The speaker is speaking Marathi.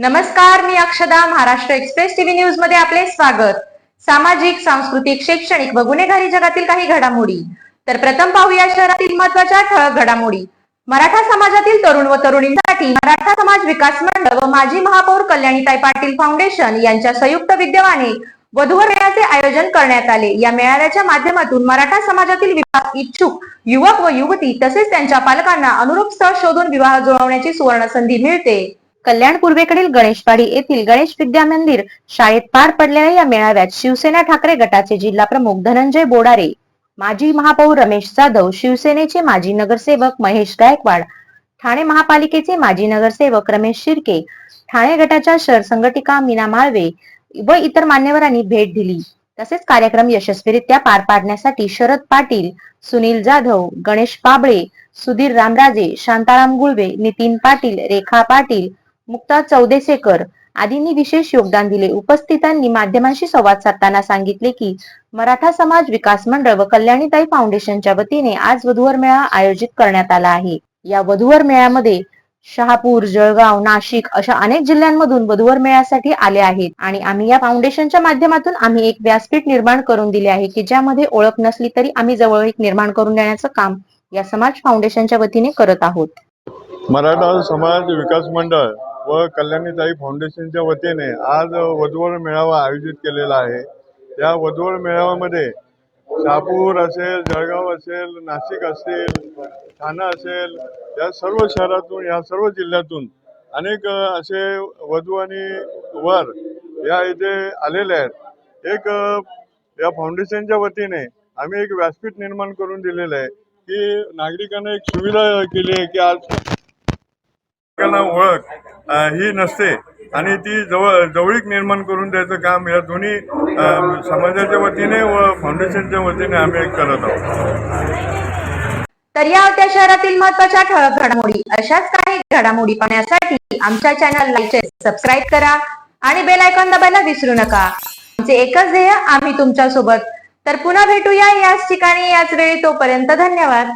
नमस्कार मी अक्षदा महाराष्ट्र एक्सप्रेस टीव्ही न्यूजमध्ये आपले स्वागत. सामाजिक सांस्कृतिक शैक्षणिक व गुन्हेगारी जगातील काही घडामोडी. तर प्रथम पाहूया शहरातील महत्त्वाच्या ठळक घडामोडी. मराठा समाजातील तरुण व तरुणींसाठी मराठा समाज विकास मंडळ व माजी महापौर कल्याणीताई पाटील फाउंडेशन यांच्या संयुक्त विद्यमाने वधूवर मेळ्याचे आयोजन करण्यात आले. या मेळाव्याच्या माध्यमातून मराठा समाजातील विवाह इच्छुक युवक व युवती तसेच त्यांच्या पालकांना अनुरूप स्थळ शोधून विवाह जुळवण्याची सुवर्ण संधी मिळते. कल्याण पूर्वेकडील गणेशवाडी येथील गणेश विद्या मंदिर शाळेत पार पडलेल्या या मेळाव्यात शिवसेना ठाकरे गटाचे जिल्हा प्रमुख धनंजय बोडारे माजी महापौर रमेश जाधव शिवसेनेचे माजी नगरसेवक महेश गायकवाड ठाणे महापालिकेचे माजी नगरसेवक रमेश शिर्के ठाणे गटाच्या शहर संघटिका मीना माळवे व इतर मान्यवरांनी भेट दिली. तसेच कार्यक्रम यशस्वीरित्या पार पाडण्यासाठी शरद पाटील सुनील जाधव गणेश पाबळे सुधीर रामराजे शांताराम गुळवे नितीन पाटील रेखा पाटील मुक्ता चौदेसेकर. आदींनी विशेष योगदान दिले. उपस्थितांनी माध्यमांशी संवाद साधताना सांगितले की मराठा समाज विकास मंडळ व कल्याणीताई फाउंडेशनच्या वतीने आज वधूवर मेळा आयोजित करण्यात आला आहे. या वधूवर मेळ्यामध्ये शहापूर जळगाव नाशिक अशा अनेक जिल्ह्यांमधून वधूवर मेळ्यासाठी आले आहेत. आणि आम्ही या फाउंडेशनच्या माध्यमातून आम्ही एक व्यासपीठ निर्माण करून दिले आहे की ज्यामध्ये ओळख नसली तरी आम्ही जवळीक निर्माण करून देण्याचं काम या समाज फाउंडेशनच्या वतीने करत आहोत. मराठा समाज विकास मंडळ व कल्याणीताई फाउंडेशनच्या वतीने आज वधूवर मेळावा आयोजित केलेला आहे. या वधूवर मेळाव्यामध्ये शहापूर असेल जळगाव असेल नाशिक असेल ठाणा असेल या सर्व शहरातून या सर्व जिल्ह्यातून अनेक असे वधू आणि वर या इथे आलेले आहेत. एक या फाउंडेशनच्या वतीने आम्ही एक व्यासपीठ निर्माण करून दिलेलं आहे की नागरिकांना एक सुविधा केली आहे की आज ओळख. ही नसते. आणि ती जवळ जवळीक निर्माण करून द्यायचं काम या दोन्ही समाजाच्या वतीने व फाउंडेशनच्या वतीने आम्ही करत आहोत. तर या होत्या शहरातील महत्त्वाच्या ठळक घडामोडी. अशाच काही घडामोडी पाहण्यासाठी आमच्या चॅनल लाईक सबस्क्राईब करा आणि बेल आयकॉन दाबायला विसरू नका. आमचे एकच ध्येय आम्ही तुमच्यासोबत तर पुन्हा भेटूया याच ठिकाणी याच वेळी. तोपर्यंत धन्यवाद.